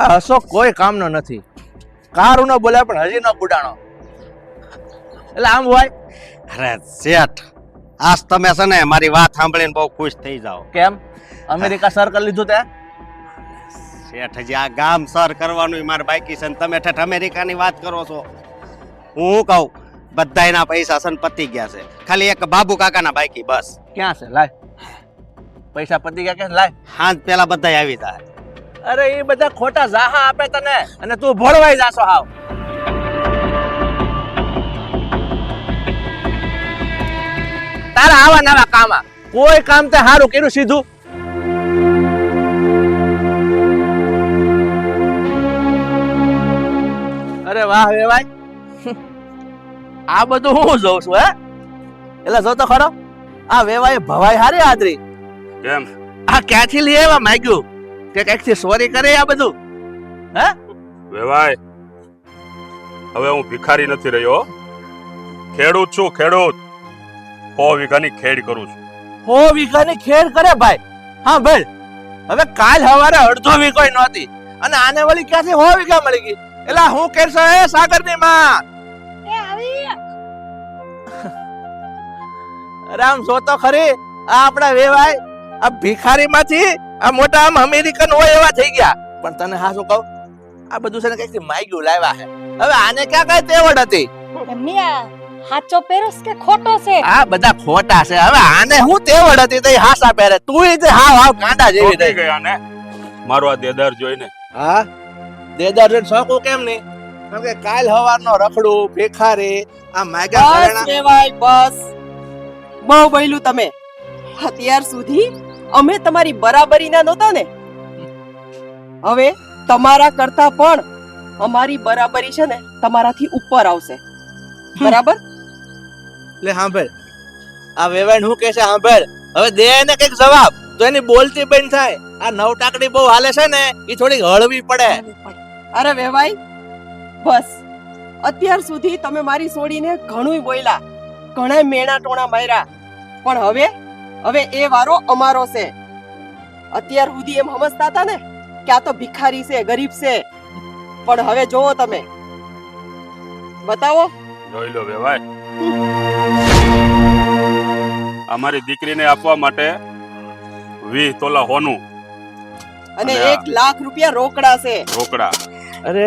આ હસો કોઈ કામનો નથી. કારું ન બોલે પણ હજી ન બુડાણો એટલે આમ હોય? અરે શેઠ આજ તમે છે ને મારી વાત સાંભળીને બહુ ખુશ થઈ જાઓ. કેમ? અમેરિકા સર કરી લીધું તે? શેઠ હજી આ ગામ સર કરવાનું મારે બાકી છે તમે ઠેઠ અમેરિકાની વાત કરો છો. હું કહું? બધાયના પૈસા છે ને પતી ગયા છે. ખાલી એક બાબુ કાકાના બાકી બસ. ક્યાં છે? લાય. પૈસા પતી ગયા કે લાય. હાથ પેલા બધાય આવી જાય. અરે એ બધા ખોટા જાહા આપે તને અને તું ભોળવાઈ જાશો હાવ. તારા આવા નવા કામા કોઈ કામ તે સારું કર્યું સીધું? અરે વાહ વેવાય આ બધું હું જોઉં છું હે? એટલે જો તો ખરો. આ વેવાય ભવાઈ હારી આદરી. કેમ? આ ક્યાંથી લઈ આવ્યા માગ્યું? કે કંઈકથી સોરી કરે આ બધું? વેવાય હવે હું ભિખારી નથી રહ્યો ખેડૂત છું ખેડૂત. હો વીઘાની ખેડ કરું છું. હો વીઘાની ખેડ કરે ભાઈ? હા ભાઈ. હવે કાલ હવારે અડધો વીઘો નહોતી. અને આને વળી ક્યાંથી હો વીઘા મળી ગઈ? એટલે હું કેરસો એ સાગરની માં રામ જો તો ખરી. આ આપણા વેવાય આ ભિખારી માંથી આ મોટા આમ અમેરિકન હોય એવા થઈ ગયા. પણ તને હા શું કહું? આ બધું છે ને કંઈક માગ્યું લાવ્યા છે. હવે આને ક્યાં કઈ તેવડ હતી? મિયા હાચો પેરોસ કે ખોટો છે? આ બધા ખોટા છે. હવે આને હું તેવડ હતી તઈ હાસા પહેરે. તું તે હાવ હાવ કાંડા જેવી થઈ. ગયા ને? મારો આ દેદાર જોઈને. હા? દેદાર જોઈને શોખું કેમ નહીં? કારણ કે કાલ હવારનો રખડો ભેખારે આ માગ્યા બસ બસ. બહુ બોલ્યું તમે. અત્યાર સુધી અમે તમારી બરાબરીના નહોતા ને? હવે તમારા કરતા પણ અમારી બરાબરી છે ને તમારાથી ઉપર આવશે. બરાબર? લે સાંભળ આ વેવાણ હું કે છે સાંભળ હવે દે એને કંઈક જવાબ. તો એની બોલતી બંધ થાય. આ નવ ટાકડી બહુ હાલે છે ને એ થોડી હળવી પડે. અરે વેવાઈ બસ. અત્યાર સુધી તમે મારી છોડીને ઘણું બોલ્યા. ઘણા મેણા ટોણા માર્યા. પણ હવે હવે એ વારો અમારો છે. અત્યાર સુધી એમ સમજતા હતા ને કે આ તો ભિખારી છે ગરીબ છે. પણ હવે જોવો તમે. બતાવો. જોઈ લો ભાઈ અમારી દીકરીને આપવા માટે વીસ તોલા હોનું. અને એક લાખ રૂપિયા રોકડા છે. રોકડા. અરે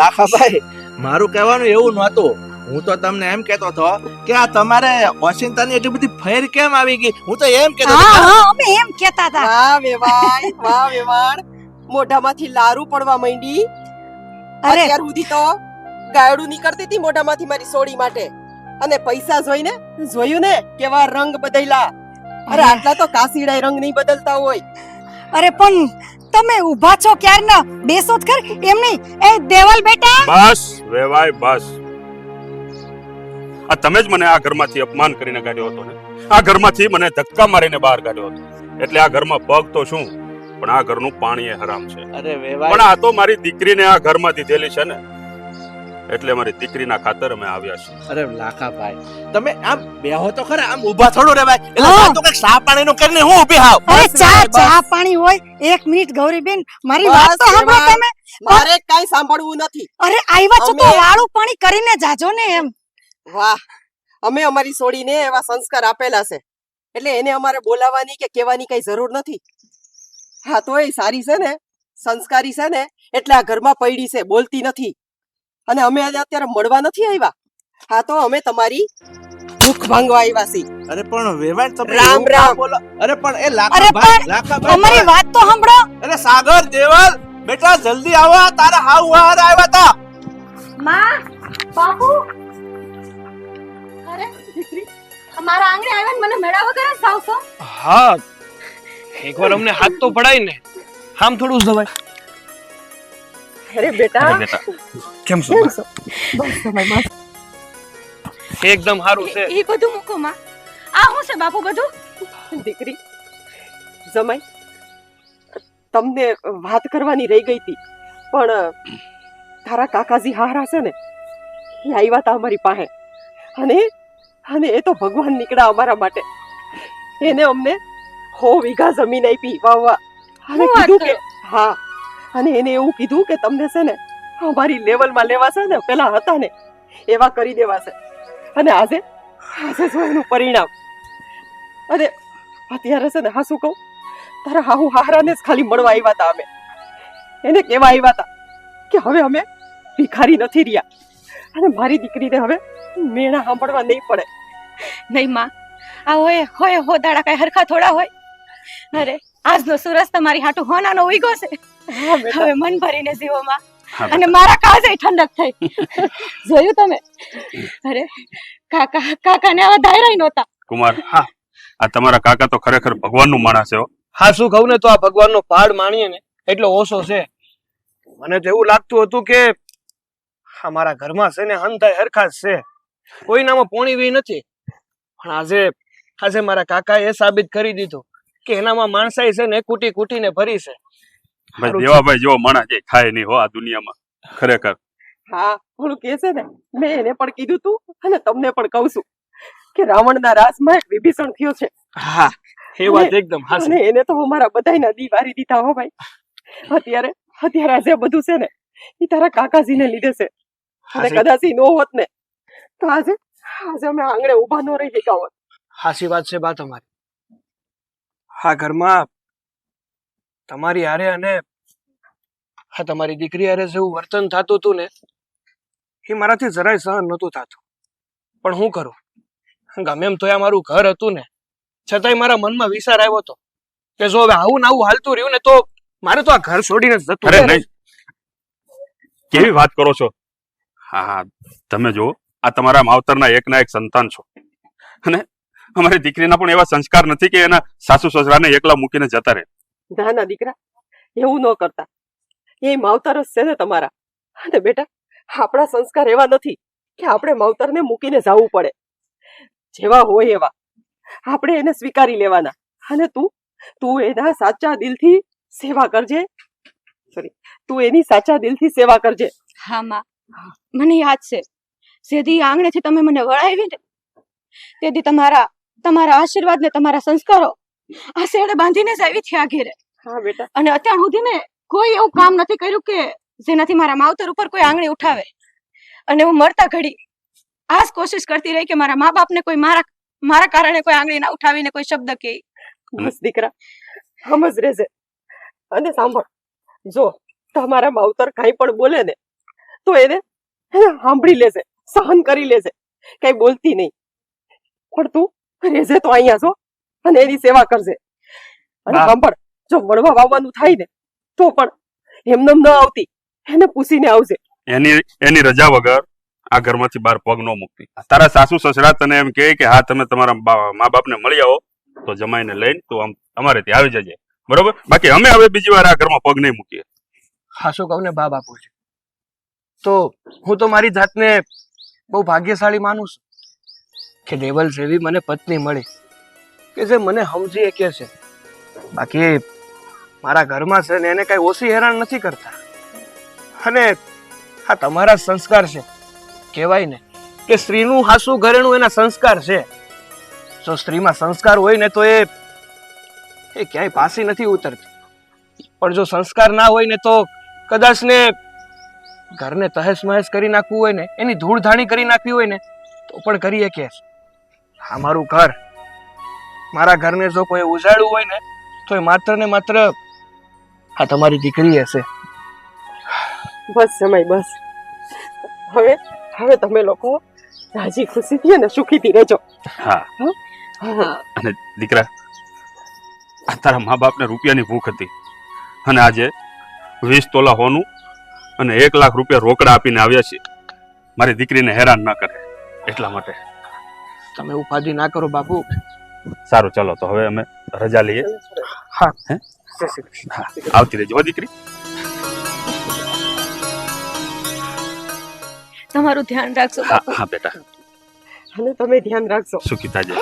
લાખાભાઈ મારું કહેવાનું એવું નહોતું. હું તો તમને એમ કહેતો હતો કે આ તમારે વોશિંગ્ટનની એટલી બધી ફેર કેમ આવી ગઈ? હું તો એમ કહેતો હતો હા હા અમે એમ કહેતા હતા. વાહ વેવાય વાહ વેવાણ મોઢામાંથી લારું પડવા માંડી. અરે. અત્યાર સુધી તો ગાયડું નીકળતી હતી મોઢામાંથી મારી સોડી માટે. અને પૈસા જોઈને જોયું ને કેવા રંગ બદલ્યા અરે આટલા તો કાસીડાય રંગ નહીં બદલતા હોય. અરે પણ તમે ઊભા છો ક્યારના? બેસો જ કર એમ નહીં એ દેવલ બેટા. બસ વેવાય બસ. આ તમે જ મને આ ઘરમાંથી અપમાન કરીને કાઢ્યો હતો ને? આ ઘરમાંથી મને ધક્કા મારીને બહાર કાઢ્યો હતો. એટલે આ ઘરમાં પગ તો શું? પણ આ ઘરનું પાણી એ હરામ છે. પણ આ તો મારી દીકરીને આ ઘરમાં દીધેલી છે ને. એટલે મારી દીકરીના ખાતર અમે આવ્યા છીએ. અરે લાખાભાઈ તમે આમ બેહો તો ખરા આમ ઊભા થોડું રેવાય એટલે હા. તો કંઈક સા પાણીનું કરીને હું ઊભી હાવ? અરે ચા ચા પાણી હોય એક મિનિટ ગૌરીબેન મારી વાત તો સાંભળો તમે. મારે કાઈ સાંભળવું નથી. અરે આવ્યા છો તો વાળું પાણી કરીને જાજો ને એમ. વાહ! અમે અમારી સોડીને એવા સંસ્કાર આપેલા છે. એટલે એને અમારે બોલાવવાની કે કહેવાની કઈ જરૂર નથી. હા તો એ સારી છે ને? સંસ્કારી છે ને? એટલે આ ઘરમાં પૈડી છે બોલતી નથી. અને અમે આજે અત્યારે મળવા નથી આવ્યા. હા તો અમે તમારી દુઃખ ભાંગવા આવ્યા છીએ. અરે પણ વેવાય તમે રામ, રામ. બોલો. અરે પણ એ લાખાભાઈ લાખાભાઈ અમારી વાત તો સાંભળો. અરે સાગર દેવલ બેટા જલ્દી આવો તારા હાવ હાર આવ્યા તા. માં બાપુ અમારા આંગણે આવ્યા ને મને મેળા વગર જ હા. એકવાર અમને હાથ તો પડાય ને આમ થોડું જવાય. અરે બેટા. બેટા. કેમ છો? બસ સમયમાં એકદમ સારું છે. એ બધું મૂકો માં. આ હું છે બાપુ બધું? દીકરી જમાઈ તમને વાત કરવાની રહી ગઈ હતી પણ તારા કાકાજી હારા છે ને એ આવ્યા હતા અમારી પાસે. અને અને એ તો ભગવાન નીકળ્યા અમારા માટે. એને અમને હો વીઘા જમીન આપી વાવવા. અને કીધું કે હા અને એને એવું કીધું કે તમને છે ને અમારી લેવલમાં લેવાશે ને પેલા હતા ને એવા કરી દેવાશે. અને આજે આજે એનું પરિણામ. અને અત્યારે છે ને હા શું કહું? તારા હાહુ હારાને જ ખાલી મળવા આવ્યા હતા અમે. એને કહેવા આવ્યા હતા કે હવે અમે ભિખારી નથી રહ્યા. અને મારી દીકરીને હવે મેણા સાંભળવા નહીં પડે. નહીં માં. આ હોય હોય હો દાડા કઈ હરખા થોડા હોય. અરે આજનો સુરજ તમારી હાટુ હોનાનો ઉઈગો છે. હવે મન ભરીને જીવો માં. અને મારા કાજે ઠંડક થઈ. જોયું તમે? અરે કાકા કાકાને આવા ધાયરા નહોતા. કુમાર હા. આ તમારા કાકા તો ખરેખર ભગવાનનું માણસ છે હા. શું કહું ને તો આ ભગવાનનો પાડ માણીએ ને એટલો ઓછો છે. મને તો એવું લાગતું હતું કે અમારા ઘરમાં છે ને હંતાય હરખા જ છે કોઈનામાં પોણી વી નથી. પણ આજે આજે મારા કાકા એ સાબિત કરી દીધું કે એનામાં માણસાઈ છે ને કૂટી કૂટીને ભરી છે. ભાઈ દેવાભાઈ જો માણસ જે ખાય નહીં હો આ દુનિયામાં ખરેખર. હા ઓલું કે છે ને મેં એને પણ કીધું તું અને તમને પણ કહું છું કે રાવણના રાસમાં એક વિભીષણ થયો છે. હા એ વાત એકદમ હાસી એને તો મારા બધાયના દી વારી દીધા હો ભાઈ. અત્યારે અત્યારે આજે બધું છે ને એ તારા કાકાજીને લીધે છે. અને કદાચ ઈ નો હોત ને તો આજે આજે અમે આંગણે ઊભા ન રહી શક્યા હોત. હાસી વાત છે બા તમારી. હા ઘરમાં તમારી હારે અને હા તમારી દીકરી હારે જેવું વર્તન થતું હતું ને એ મારાથી જરાય સહન નહોતું થતું. પણ હું કરું? ગમે એમ તો આ મારું ઘર હતું ને છતાંય મારા મનમાં વિચાર આવ્યો હતો કે જો હવે આવું ને આવું હાલતું રહ્યું ને તો મારે તો આ ઘર છોડીને જતું અરે. નહીં. કેવી વાત કરો છો? હા હા તમે જુઓ. આ તમારા માવતરના એકના એક સંતાન છો. અને અમારી દીકરીના પણ એવા સંસ્કાર નથી કે એના સાસુ સસરાને એકલા મૂકીને જતા રહે. ના ના દીકરા એવું ન કરતા. એ માવતર જ છે ને તમારા. અને બેટા આપણા સંસ્કાર એવા નથી કે આપણે માવતરને મૂકીને જવું પડે. જેવા હોય એવા. આપણે એને સ્વીકારી લેવાના. અને તું તું એના સાચા દિલથી સેવા કરજે. સોરી તું એની સાચા દિલથી સેવા કરજે. હા માં. મને યાદ છે. સેદી આંગણેથી તમે મને વળાવી ને તેથી તમારા તમારા આશીર્વાદ ને તમારા સંસ્કારો આ શેડે બાંધીને જ આવી થયા ઘેરે. હા બેટા. અને અત્યાર સુધી ને કોઈ એવું કામ નથી કર્યું કે જેનાથી મારા માવતર ઉપર કોઈ આંગળી ઉઠાવે. અને હું મળતા ઘડી આ જ કોશિશ કરતી રહી કે મારા મા બાપને કોઈ મારા મારા કારણે કોઈ આંગળી ના ઉઠાવીને કોઈ શબ્દ કે. બસ દીકરા સમજ રહેજે. અને સાંભળ જો તમારા માવતર કાંઈ પણ બોલે ને તો એને સાંભળી લેશે સહન કરી લેશે કઈ બોલતી નહીં. પણ તું રહેજે તો અહીંયા છો અને એની સેવા કરજે. અને. સાંભળ જો મળવા વાવવાનું થાય ને તો પણ એમનેમ ન આવતી એને પૂછીને આવજે. એની એની રજા વગર આ ઘરમાંથી બહાર પગ ન મૂકતી. તારા સાસુ સસરા તને એમ કહે કે હા તમે તમારા મા બાપને મળી આવો તો જમાઈને લઈને તું આમ અમારે ત્યાં આવી જજે. બરોબર? બાકી અમે હવે બીજી વાર આ ઘરમાં પગ નહીં મૂકીએ. હા શું કહું ને બા બાપુ છે. તો હું તો મારી જાતને બહુ ભાગ્યશાળી માનું છું કે દેવલ જેવી મને પત્ની મળી કે જે મને સમજી કે છે. બાકી મારા ઘરમાં છે ને એને કઈ ઓછી હેરાન નથી કરતા. અને આ તમારા સંસ્કાર છે. કહેવાય ને કે સ્ત્રીનું હાસું ઘરેણું એના સંસ્કાર છે. જો સ્ત્રીમાં સંસ્કાર હોય ને તો એ એ ક્યાંય પાસી નથી ઉતરતી. પણ જો સંસ્કાર ના હોય ને તો કદાચ ને ઘરને તહેસ મહેસ કરી નાખવું હોય ને એની ધૂળધાણી કરી નાખવી હોય ને તો પણ કરીએ કે આ મારું ઘર. મારા ઘરને જો કોઈ ઉજાડવું હોય ને તો એ માત્ર ને માત્ર આ તમારી દીકરી હશે. બસ સમય બસ. હવે હવે તમે લોકો રાજી ખુશીથી અને સુખીથી રહેજો. હા. અને દીકરા તારા મા બાપને રૂપિયાની ભૂખ હતી. અને આજે વીસ તોલા હોનું અને એક લાખ રૂપિયા રોકડા આપીને આવ્યા છે મારી દીકરીને હેરાન ના કરે. એટલા માટે. તમે ઉપાધિ ના કરો બાપુ. સારું ચાલો તો હવે અમે રજા લઈએ. હા. હે? આવતી રહેજો દીકરી. તમારું ધ્યાન રાખજો હા હા બેટા. અને તમે ધ્યાન રાખજો સુખી થાજે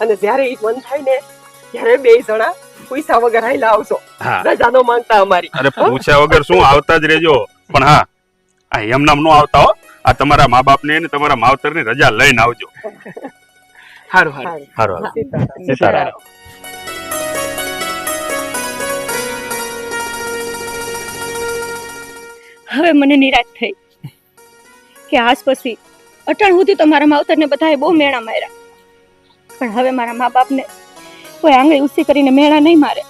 અને જ્યારે ઈ મન થાય ને ત્યારે બે જણા પૈસા વગર હાઈલા આવશો. હા. રજા નો માંગતા અમારી. અરે પૂછ્યા વગર શું? આવતા જ રહેજો. પણ હા આ એમનામ નો આવતા હો. આ તમારા મા બાપ ને તમારા માવતરની રજા લઈને આવજો. સારું સારું સારું હારું હારું. સીતારામ. સીતારામ. હવે મને નિરાશ થઈ કે આજ પછી અટણ સુધી તો મારા માવતરને બધાએ બહુ મેણા માર્યા. પણ હવે મારા મા બાપને કોઈ આંગળી ઉસી કરીને મેણા નહીં મારે.